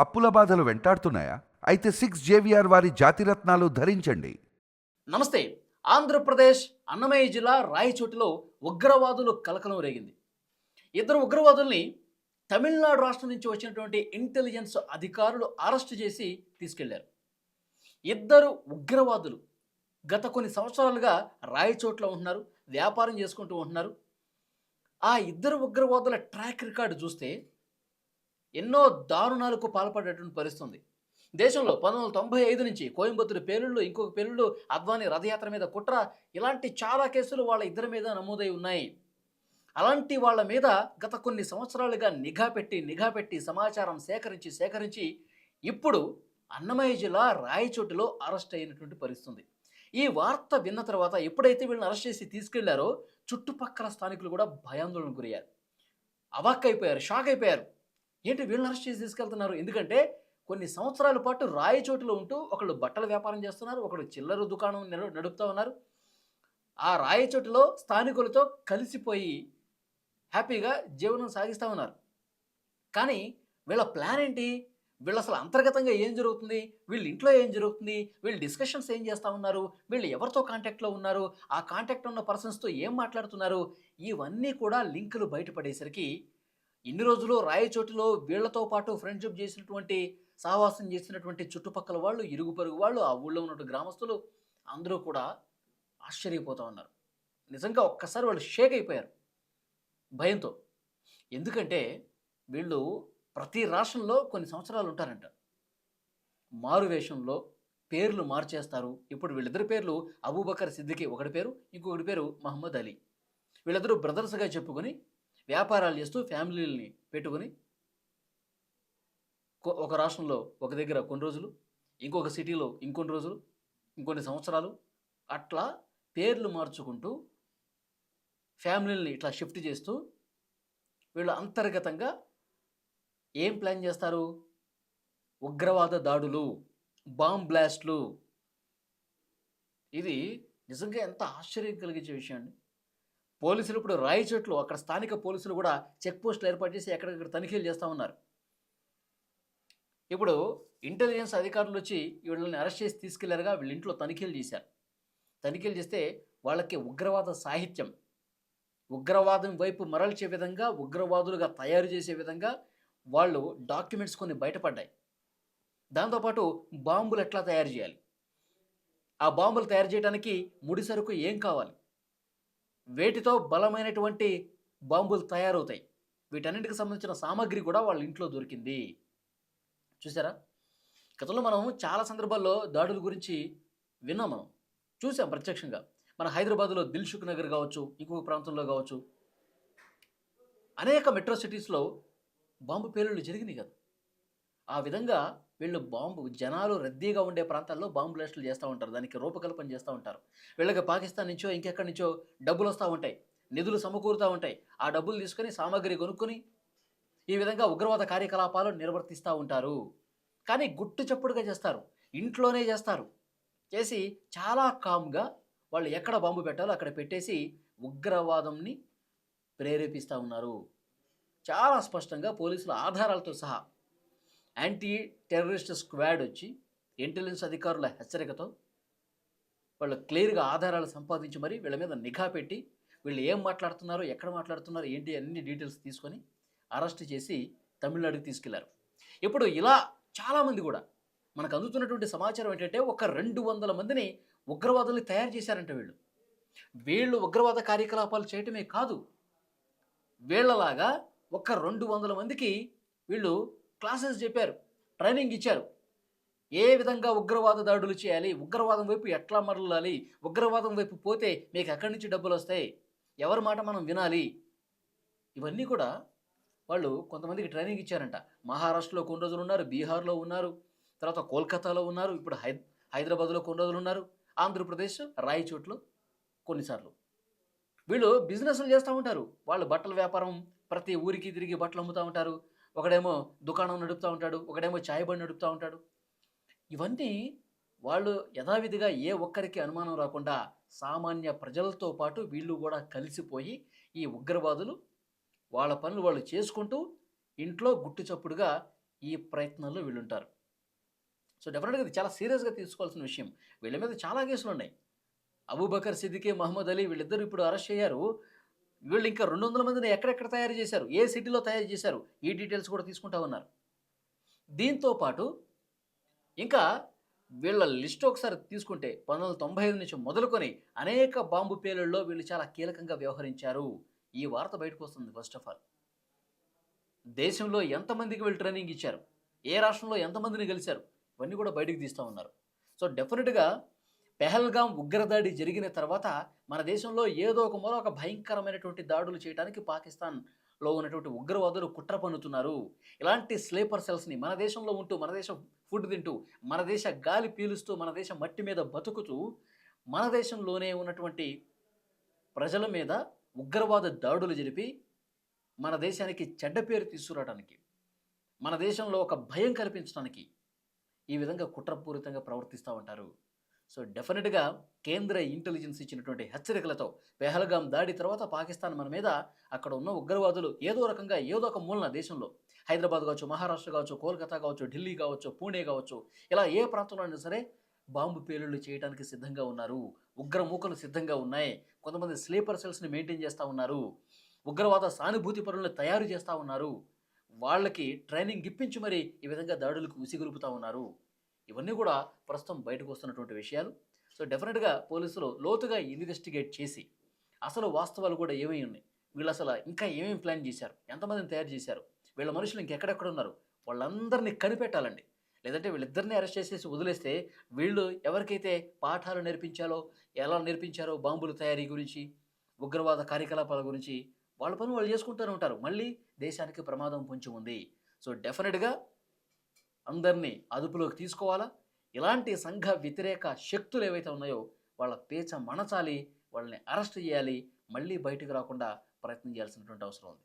అప్పుల బాధలు వెంటాడుతున్నాయా? అయితే సిక్స్ జేవిఆర్ వారి జాతిరత్నాలు ధరించండి. నమస్తే. ఆంధ్రప్రదేశ్ అన్నమయ్య జిల్లా రాయచోటిలో ఉగ్రవాదులు కలకలం రేగింది. ఇద్దరు ఉగ్రవాదుల్ని తమిళనాడు రాష్ట్రం నుంచి వచ్చినటువంటి ఇంటెలిజెన్స్ అధికారులు అరెస్ట్ చేసి తీసుకెళ్ళారు. ఇద్దరు ఉగ్రవాదులు గత కొన్ని సంవత్సరాలుగా రాయచోట్లో ఉంటున్నారు వ్యాపారం చేసుకుంటూ ఉంటున్నారు. ఆ ఇద్దరు ఉగ్రవాదుల ట్రాక్ రికార్డు చూస్తే ఎన్నో దారుణాలకు పాల్పడేటువంటి పరిస్థితి ఉంది దేశంలో పంతొమ్మిది వందల తొంభై ఐదు నుంచి కోయంబత్తూరు పేలుళ్ళు ఇంకొక పేలుళ్ళు అద్వానీ రథయాత్ర మీద కుట్ర ఇలాంటి చాలా కేసులు వాళ్ళ ఇద్దరి మీద నమోదై ఉన్నాయి. అలాంటి వాళ్ళ మీద గత కొన్ని సంవత్సరాలుగా నిఘా పెట్టి నిఘా పెట్టి సమాచారం సేకరించి సేకరించి ఇప్పుడు అన్నమయ్య జిల్లా రాయచోటిలో అరెస్ట్ అయినటువంటి పరిస్థితుంది. ఈ వార్త విన్న తర్వాత ఎప్పుడైతే వీళ్ళని అరెస్ట్ చేసి తీసుకెళ్ళారో చుట్టుపక్కల స్థానికులు కూడా భయాందోళనకు గురయ్యారు. అవాక్కైపోయారు షాక్ అయిపోయారు ఏంటి వీళ్ళని అరెస్ట్ చేసి తీసుకెళ్తున్నారు? ఎందుకంటే కొన్ని సంవత్సరాల పాటు రాయచోటులో ఉంటూ ఒకళ్ళు బట్టల వ్యాపారం చేస్తున్నారు ఒకళ్ళు చిల్లర దుకాణం నడుపుతూ ఉన్నారు. ఆ రాయచోటులో స్థానికులతో కలిసిపోయి హ్యాపీగా జీవనం సాగిస్తూ ఉన్నారు. కానీ వీళ్ళ ప్లాన్ ఏంటి? వీళ్ళు అసలు అంతర్గతంగా ఏం జరుగుతుంది? వీళ్ళ ఇంట్లో ఏం జరుగుతుంది? వీళ్ళు డిస్కషన్స్ ఏం చేస్తూ ఉన్నారు? వీళ్ళు ఎవరితో కాంటాక్ట్లో ఉన్నారు? ఆ కాంటాక్ట్ ఉన్న పర్సన్స్తో ఏం మాట్లాడుతున్నారు? ఇవన్నీ కూడా లింకులు బయటపడేసరికి ఇన్ని రోజులు రాయచోటిలో వీళ్ళతో పాటు ఫ్రెండ్షిప్ చేసినటువంటి సహవాసం చేసినటువంటి చుట్టుపక్కల వాళ్ళు ఇరుగు పరుగు వాళ్ళు ఆ ఊళ్ళో ఉన్నటువంటి గ్రామస్తులు అందరూ కూడా ఆశ్చర్యపోతూ ఉన్నారు. నిజంగా ఒక్కసారి వాళ్ళు షేక్ అయిపోయారు. భయంతో. ఎందుకంటే వీళ్ళు ప్రతి రాష్ట్రంలో కొన్ని సంవత్సరాలు ఉంటారంట. మారు వేషంలో పేర్లు మార్చేస్తారు. ఇప్పుడు వీళ్ళిద్దరి పేర్లు అబూబకర్ సిద్దికి ఒకటి పేరు ఇంకొకటి పేరు మహమ్మద్ అలీ. వీళ్ళిద్దరూ బ్రదర్స్గా చెప్పుకొని వ్యాపారాలు చేస్తూ ఫ్యామిలీలని పెట్టుకొని ఒక రాష్ట్రంలో ఒక దగ్గర కొన్ని రోజులు ఇంకొక సిటీలో ఇంకొన్ని రోజులు ఇంకొన్ని సంవత్సరాలు అట్లా పేర్లు మార్చుకుంటూ ఫ్యామిలీని ఇట్లా షిఫ్ట్ చేస్తూ వీళ్ళు అంతర్గతంగా ఏం ప్లాన్ చేస్తారు? ఉగ్రవాద దాడులు బాంబ్ బ్లాస్ట్లు. ఇది నిజంగా ఎంత ఆశ్చర్యం కలిగించే విషయం అండి. పోలీసులు ఇప్పుడు రాయచోట్లు అక్కడ స్థానిక పోలీసులు కూడా చెక్ పోస్టులు ఏర్పాటు చేసి ఎక్కడెక్కడ తనిఖీలు చేస్తూ ఉన్నారు. ఇప్పుడు ఇంటెలిజెన్స్ అధికారులు వచ్చి వీళ్ళని అరెస్ట్ చేసి తీసుకెళ్ళారుగా వీళ్ళ ఇంట్లో తనిఖీలు చేశారు. తనిఖీలు చేస్తే వాళ్ళకి ఉగ్రవాద సాహిత్యం ఉగ్రవాదం వైపు మరల్చే విధంగా ఉగ్రవాదులుగా తయారు చేసే విధంగా వాళ్ళు డాక్యుమెంట్స్ కొన్ని బయటపడ్డాయి. దాంతోపాటు బాంబులు ఎట్లా తయారు చేయాలి? ఆ బాంబులు తయారు చేయడానికి ముడి సరుకు ఏం కావాలి? వేటితో బలమైనటువంటి బాంబులు తయారవుతాయి. వీటన్నిటికి సంబంధించిన సామాగ్రి కూడా వాళ్ళ ఇంట్లో దొరికింది. చూసారా గతంలో మనం చాలా సందర్భాల్లో దాడుల గురించి విన్నాం మనం. చూసాం ప్రత్యక్షంగా. మన హైదరాబాద్లో దిల్షుక్ నగర్ కావచ్చు ఇంకొక ప్రాంతంలో కావచ్చు. అనేక మెట్రో సిటీస్లో బాంబు పేలుళ్ళు జరిగినాయి కదా. ఆ విధంగా వీళ్ళు బాంబు జనాలు రద్దీగా ఉండే ప్రాంతాల్లో బాంబు బ్లాస్టులు చేస్తూ ఉంటారు. దానికి రూపకల్పన చేస్తూ ఉంటారు. వీళ్ళకి పాకిస్తాన్ నుంచో ఇంకెక్కడి నుంచో డబ్బులు వస్తూ ఉంటాయి. నిధులు సమకూరుతూ ఉంటాయి. ఆ డబ్బులు తీసుకొని సామాగ్రి కొనుక్కొని ఈ విధంగా ఉగ్రవాద కార్యకలాపాలు నిర్వర్తిస్తూ ఉంటారు. కానీ గుట్టు చప్పుడుగా చేస్తారు. ఇంట్లోనే చేస్తారు. చేసి చాలా కామ్గా వాళ్ళు ఎక్కడ బాంబు పెట్టాలో అక్కడ పెట్టేసి ఉగ్రవాదంని ప్రేరేపిస్తూ ఉన్నారు. చాలా స్పష్టంగా పోలీసుల ఆధారాలతో సహా యాంటీ టెర్రరిస్ట్ స్క్వాడ్ వచ్చి ఇంటెలిజెన్స్ అధికారుల హెచ్చరికతో వాళ్ళు క్లియర్గా ఆధారాలు సంపాదించి మరి వీళ్ళ మీద నిఘా పెట్టి వీళ్ళు ఏం మాట్లాడుతున్నారు ఎక్కడ మాట్లాడుతున్నారో ఏంటి అన్ని డీటెయిల్స్ తీసుకొని అరెస్ట్ చేసి తమిళనాడుకి తీసుకెళ్ళారు. ఇప్పుడు ఇలా చాలామంది కూడా మనకు అందుతున్నటువంటి సమాచారం ఏంటంటే ఒక రెండు వందల మందిని ఉగ్రవాదుల్ని తయారు చేశారంట వీళ్ళు. వీళ్ళు ఉగ్రవాద కార్యకలాపాలు చేయటమే కాదు వీళ్ళలాగా ఒక రెండు వందల మందికి వీళ్ళు క్లాసెస్ చెప్పారు ట్రైనింగ్ ఇచ్చారు. ఏ విధంగా ఉగ్రవాద దాడులు చేయాలి ఉగ్రవాదం వైపు ఎట్లా మరలాలి ఉగ్రవాదం వైపు పోతే మీకు ఎక్కడి నుంచి డబ్బులు వస్తాయి ఎవరి మాట మనం వినాలి? ఇవన్నీ కూడా వాళ్ళు కొంతమందికి ట్రైనింగ్ ఇచ్చారంట. మహారాష్ట్రలో కొన్ని రోజులు ఉన్నారు బీహార్లో ఉన్నారు తర్వాత కోల్కతాలో ఉన్నారు ఇప్పుడు హై హైదరాబాద్లో కొన్ని రోజులు ఉన్నారు ఆంధ్రప్రదేశ్ రాయచోట్లు కొన్నిసార్లు. వీళ్ళు బిజినెస్లు చేస్తూ ఉంటారు. వాళ్ళు బట్టల వ్యాపారం ప్రతి ఊరికి తిరిగి బట్టలు అమ్ముతూ ఉంటారు. ఒకడేమో దుకాణం నడుపుతూ ఉంటాడు ఒకడేమో చాయ్ బండి నడుపుతూ ఉంటాడు. ఇవన్నీ వాళ్ళు యథావిధిగా ఏ ఒక్కరికి అనుమానం రాకుండా సామాన్య ప్రజలతో పాటు వీళ్ళు కూడా కలిసిపోయి ఈ ఉగ్రవాదులు వాళ్ళ పనులు వాళ్ళు చేసుకుంటూ ఇంట్లో గుట్టు చప్పుడుగా ఈ ప్రయత్నంలో వీళ్ళుంటారు. సో డెఫినెట్గా ఇది చాలా సీరియస్గా తీసుకోవాల్సిన విషయం. వీళ్ళ మీద చాలా కేసులు ఉన్నాయి అబూబకర్ సిద్దికే మహమ్మద్ అలీ వీళ్ళిద్దరు ఇప్పుడు అరెస్ట్ అయ్యారు. వీళ్ళు ఇంకా రెండు వందల మందిని ఎక్కడెక్కడ తయారు చేశారు? ఏ సిటీలో తయారు చేశారు? ఈ డీటెయిల్స్ కూడా తీసుకుంటా ఉన్నారు. దీంతో పాటు ఇంకా వీళ్ళ లిస్ట్ ఒకసారి తీసుకుంటే పంతొమ్మిది వందల తొంభై ఐదు నుంచి మొదలుకొని అనేక బాంబు పేలుల్లో వీళ్ళు చాలా కీలకంగా వ్యవహరించారు. ఈ వార్త బయటకు వస్తుంది ఫస్ట్ ఆఫ్ ఆల్ దేశంలో ఎంతమందికి వీళ్ళు ట్రైనింగ్ ఇచ్చారు? ఏ రాష్ట్రంలో ఎంతమందిని గెలిచారు? ఇవన్నీ కూడా బయటకు తీస్తూ ఉన్నారు. సో డెఫినెట్గా పెహల్గాం ఉగ్రదాడి జరిగిన తర్వాత మన దేశంలో ఏదో ఒక మూల ఒక భయంకరమైనటువంటి దాడులు చేయడానికి పాకిస్తాన్లో ఉన్నటువంటి ఉగ్రవాదులు కుట్ర పన్నుతున్నారు. ఇలాంటి స్లీపర్ సెల్స్ని మన దేశంలో ఉంటూ మన దేశం ఫుడ్ తింటూ మన దేశ గాలి పీలుస్తూ మన దేశం మట్టి మీద బతుకుతూ మన దేశంలోనే ఉన్నటువంటి ప్రజల మీద ఉగ్రవాద దాడులు జరిపి మన దేశానికి చెడ్డ పేరు తీసుకురావడానికి మన దేశంలో ఒక భయం కల్పించడానికి ఈ విధంగా కుట్రపూరితంగా ప్రవర్తిస్తూ ఉంటారు. సో డెఫినెట్గా కేంద్ర ఇంటెలిజెన్స్ ఇచ్చినటువంటి హెచ్చరికలతో పెహల్గాం దాడి తర్వాత పాకిస్తాన్ మన మీద అక్కడ ఉన్న ఉగ్రవాదులు ఏదో రకంగా ఏదో ఒక మూలన దేశంలో హైదరాబాద్ కావచ్చు మహారాష్ట్ర కావచ్చు కోల్కతా కావచ్చు ఢిల్లీ కావచ్చు పూణే కావచ్చు ఇలా ఏ ప్రాంతంలో అయినా సరే బాంబు పేలుళ్ళు చేయడానికి సిద్ధంగా ఉన్నారు. ఉగ్ర మూకలు సిద్ధంగా ఉన్నాయి. కొంతమంది స్లీపర్ సెల్స్ని మెయింటైన్ చేస్తూ ఉన్నారు. ఉగ్రవాద సానుభూతి పరులను తయారు చేస్తూ ఉన్నారు. వాళ్ళకి ట్రైనింగ్ ఇప్పించి మరి ఈ విధంగా దాడులకు ఉసిగొలుపుతూ ఉన్నారు. ఇవన్నీ కూడా ప్రస్తుతం బయటకు వస్తున్నటువంటి విషయాలు. సో డెఫినెట్గా పోలీసులు లోతుగా ఇన్వెస్టిగేట్ చేసి అసలు వాస్తవాలు కూడా ఏమై ఉన్నాయి? వీళ్ళు అసలు ఇంకా ఏమేమి ప్లాన్ చేశారు? ఎంతమందిని తయారు చేశారు? వీళ్ళ మనుషులు ఇంకెక్కడెక్కడ ఉన్నారు? వాళ్ళందరినీ కనిపెట్టాలండి. లేదంటే వీళ్ళిద్దరిని అరెస్ట్ చేసేసి వదిలేస్తే వీళ్ళు ఎవరికైతే పాఠాలు నేర్పించాలో ఎలా నేర్పించారో బాంబుల తయారీ గురించి ఉగ్రవాద కార్యకలాపాల గురించి వాళ్ళ పని వాళ్ళు చేసుకుంటూనే ఉంటారు. మళ్ళీ దేశానికి ప్రమాదం పొంచి ఉంది. సో డెఫినెట్గా అందరినీ అదుపులోకి తీసుకోవాలా? ఇలాంటి సంఘ వ్యతిరేక శక్తులు ఏవైతే ఉన్నాయో వాళ్ళ పేచ మణచాలి వాళ్ళని అరెస్ట్ చేయాలి మళ్ళీ బయటకు రాకుండా ప్రయత్నం చేయాల్సినటువంటి అవసరం ఉంది.